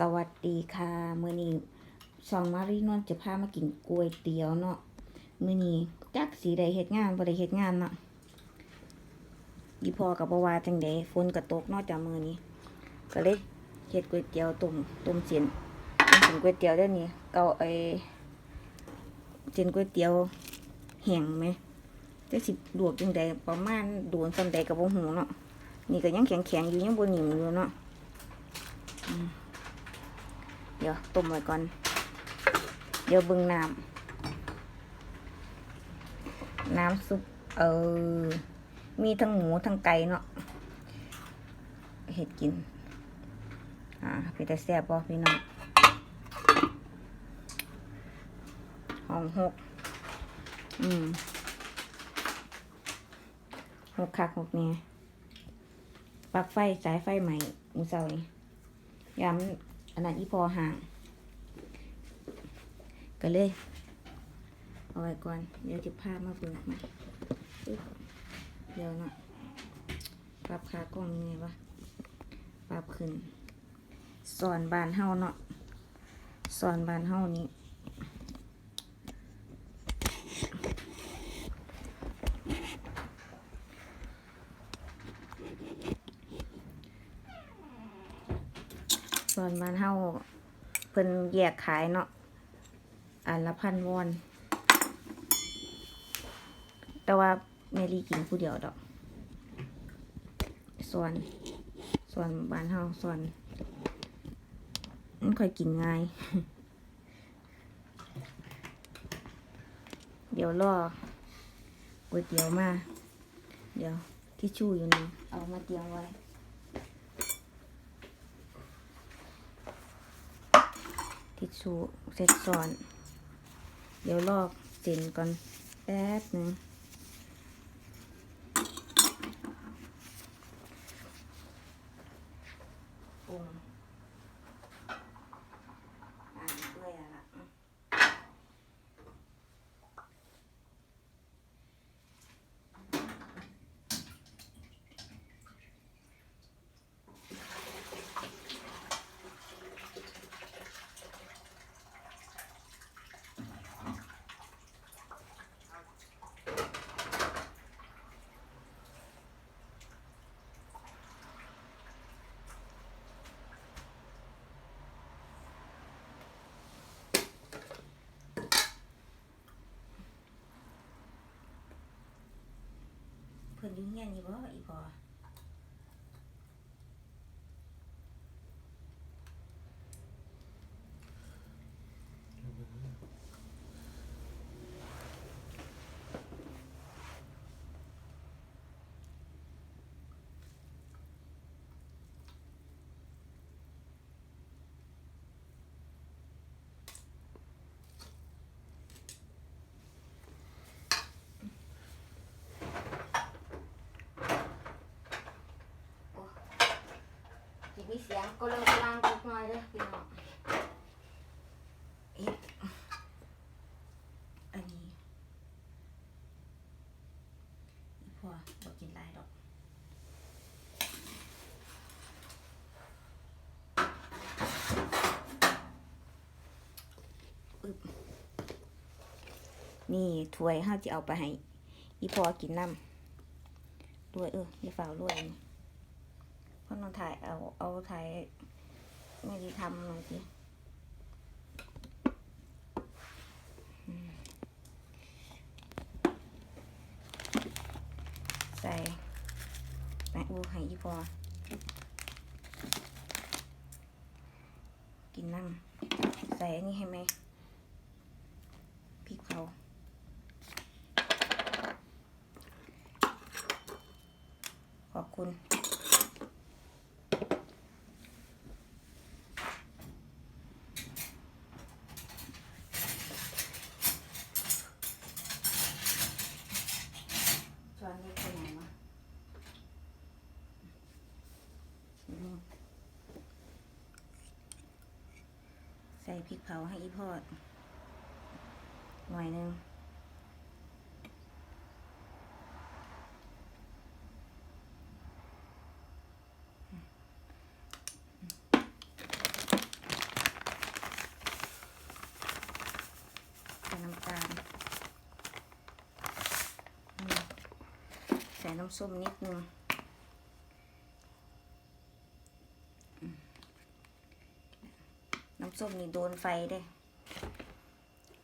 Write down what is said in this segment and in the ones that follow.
สวัสดีค่ะมื้อนี้ช่องมารีนวลจะพามากินก๋วยเตี๋ยวเนาะมื้อนี้จักสีใดเฮ็ดงานบ่ได้เฮ็ดงานเนาะอีพอก็บ่ว่าจังไดฝนก็ตกเนาะจ้ะมื้อนี้ ก็เลยเฮ็ดก๋วยเตี๋ยวต้มต้มเส้นต้มก๋วยเตี๋ยวเดี๋ยวนี้เกาไอ้เส้นก๋วยเตี๋ยวแห้งไหมจักสิลวกจังไดประมาณโดนซำใดก็บ่ฮู้เนาะนี่ก็ยังแข็งๆอยู่ยังบ่นิ่มอยู่เนาะ เดี๋ยวต้มไว้ก่อน เดี๋ยวเบึงน้ำน้ำซุปเออ มีทั้งหมูทั้งไก่เนาะเห็ดกิน อ่าพี่แต่แซ่บป่พี่น้องห้องหก อืมหกคักหกเนี่ยปลักไฟสายไฟใหม่มือเสานี่ยาม อันนั้นอีพอห่าง ก็เลย เอาไว้ก่อน เดี๋ยวจะพามาเบิกมาเดี๋ยวเนาะปรับขากล้องยังไงวะปรับขึ้นสอนบานเฮาเนาะสอนบานเฮานี้ สอนบ้านเฮาเพิ่นแยกขายเนาะอันละพันวอน แต่ว่าแมรี่กินผู้เดียวดอก ส่วน ส่วนบ้านเฮาส่วนมันค่อยกินง่าย เดี๋ยวรอก๋วยเตี๋ยวมา เดี๋ยวที่ชู่อยู่นี่เอามาเตรียมไว้ ทิชชู่เสร็จสอน เดี๋ยวลอกเส้นก่อนแป๊บหนึ่งปรุง เพิ่นอยู่เฮียนนี่บ่อีพอสิมี เสียงก็เริ่มกำลังนิดหน่อยเด้อพี่น้องเอ็ดอันนี้พอบอกินลายดอกนี่ถ้วยเฮาจะเอาไปให้อีพอกินน้ำด้วยเอออย่าฝ่าวด้วยนี่ เพราะน้องถ่ายเอาเอาถ่ายไม่ด้ทำหน่อยสิใส่แป้งอูให้อีพอกินน้ำใส่อันนี้ให้ไหมพริกเผาขอบคุณ พริกเผาให้อีพอด หน่อยนึงใส่น้ำตาลใส่น้ำส้มนิดนึง ส้มนี่โดนไฟเด้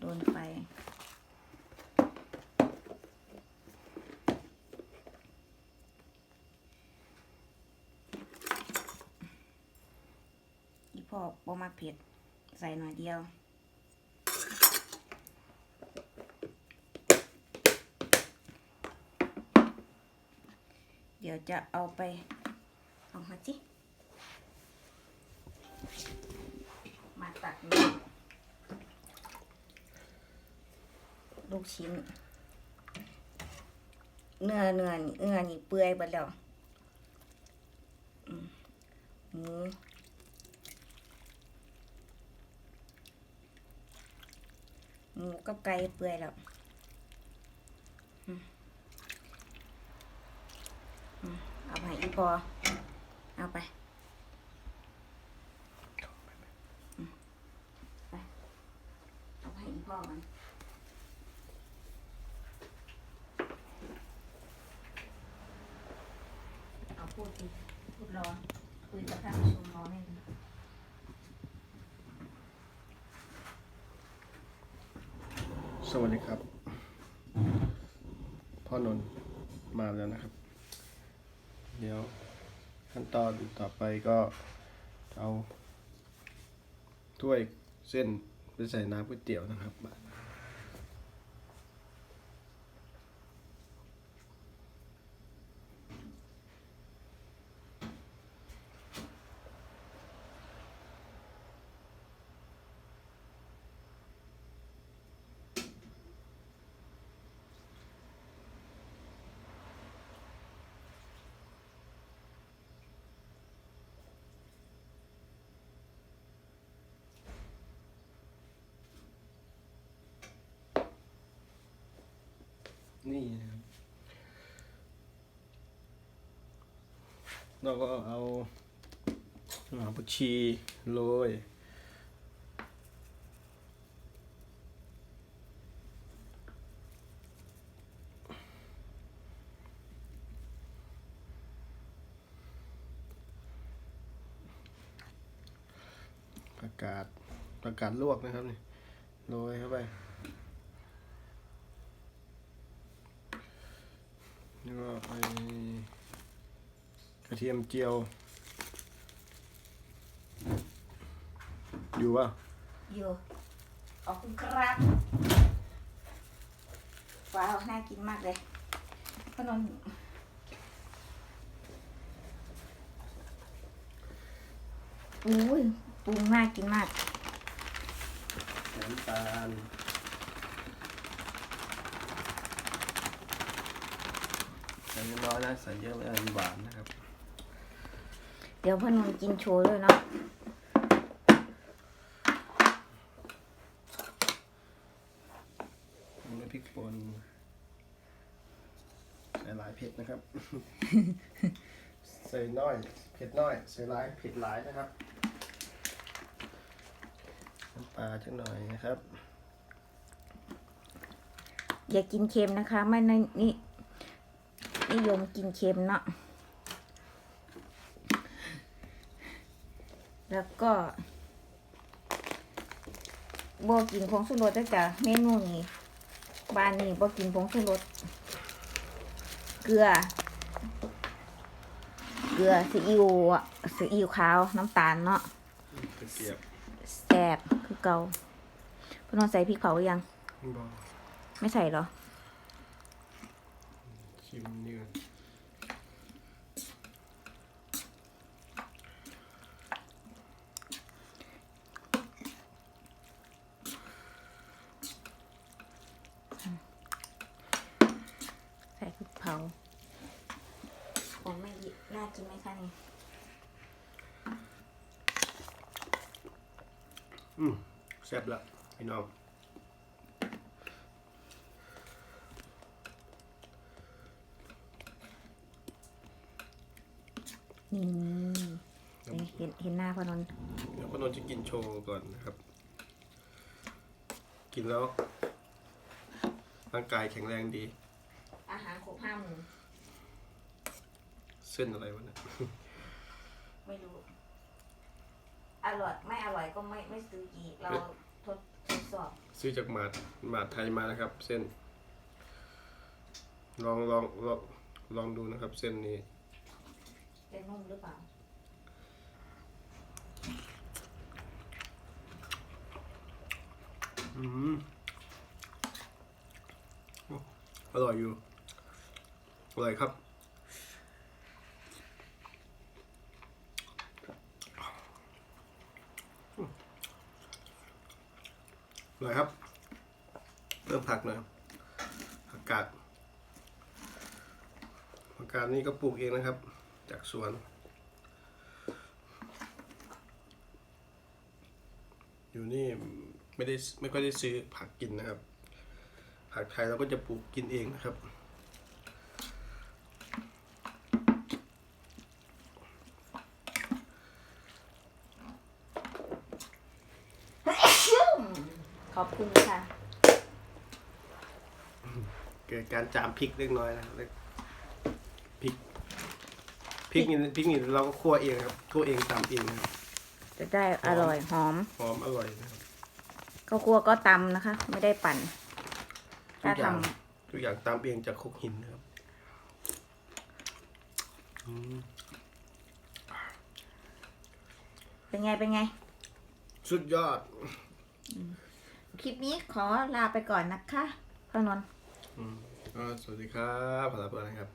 โดนไฟ อีพ่อบ่มักเผ็ด ใส่หน่อยเดียวเดี๋ยวจะเอาไปเอามาจิ มาตักลูกชิ้น เนื้อเนื้อนี่เนื้อนี่เปื่อยไปแล้วอืมหมูหมูกับไก่เปื่อยแล้วเอาไปอีพอ เอาไปอืมไป เอาไปอีพอมัน เอาพูดดิพูด รอคุยกับท่านผู้ชมรอให้ดีสวัสดีครับ พ่อนนท์มาแล้วนะครับ เดี๋ยวขั้นตอนต่อไปก็เอาถ้วยเส้นไปใส่น้ำก๋วยเตี๋ยวนะครับ นี่นะครับ เราก็เอาหาผักชีโรยผักกาดผักกาดลวกนะครับนี่โรยเข้าไป แล้วก็ไอกระเทียมเจียว อยู่ป่ะอยู่ขอบคุณครับว้าวน่ากินมากเลยขนมอุ้ยปรุงน่ากินมากน้ำตาล ใส่น้อยๆนะใส่เยอะเลยหวานนะครับ เดี๋ยวพ่อนนท์กินโชว์ด้วยเนาะน้ำพริกป่นใส่หลายเผ็ดนะครับ ใส่น้อยเผ็ดน้อยใส่หลายเผ็ดหลายนะครับน้ำปลาจักหน่อยนะครับ อย่ากินเค็มนะคะ ไม่นนี่นิ ยมกินเค็มเนาะ แล้วก็บ่กินผงชูรสด้วยจ้ะเมนูนี้บ้านนี้บ่กินผงชูรสเกลือ เกลือซีอิ๊วอะซีอิ๊วขาวน้ำตาลเนาะกระเทียบแซ่บคือเกาพนนท์ใส่พริกเผาหรือยังบอกไม่ใส่เหรอ ชิมนี่ก่อนใส่พริกเผาของไม่ยิน่ากินไหมคะนี่อืมแซ่บละพี่น้อง นี่เห็นเห็นเห็นหน้าพนนท์เดี๋ยวพ่อนนท์จะกินโชว์ก่อนนะครับ กินแล้วร่างกายแข็งแรงดี อาหารครบห้าหมู่เส้นอะไรวะเนี่ยไม่รู้ อร่อยไม่อร่อยก็ไม่ไม่ซื้ออีกเราทดทดสอบ ซื้อจากหมาดหมาดไทยมานะครับ เส้น ลองลองลองลองดูนะครับ เส้นนี้ จะนุ่มหรือเปล่า อืมโอร่อยอยู่ อร่อยครับ อร่อยครับเพิ่มผักหน่อยผักกาดผักกาดนี่ก็ปลูกเองนะครับ จากสวน อยู่นี่ไม่ได้ไม่ค่อยได้ซื้อผักกินนะครับ ผักไทยเราก็จะปลูกกินเองนะครับ ขอบคุณค่ะ เกิดการจามพริกเล็กน้อยนะครับเล็กพริกพริกนี่พริกนี่เราก็คั่วเองครับคั่วเองตำเองนะครับจะได้อร่อยหอมหอมอร่อยนะครับข้าวคั่วก็ตำนะคะ ไม่ได้ปั่น ทุถ้ากอย่างททุกอย่างตำเองจากครกหินนะครับอืมำเป็นไง เป็นไง สุดยอด คลิปนี้ขอลาไปก่อนนะคะพ่อนนท์อืมก็สวัสดีครับพลาเพื่อนนะครับ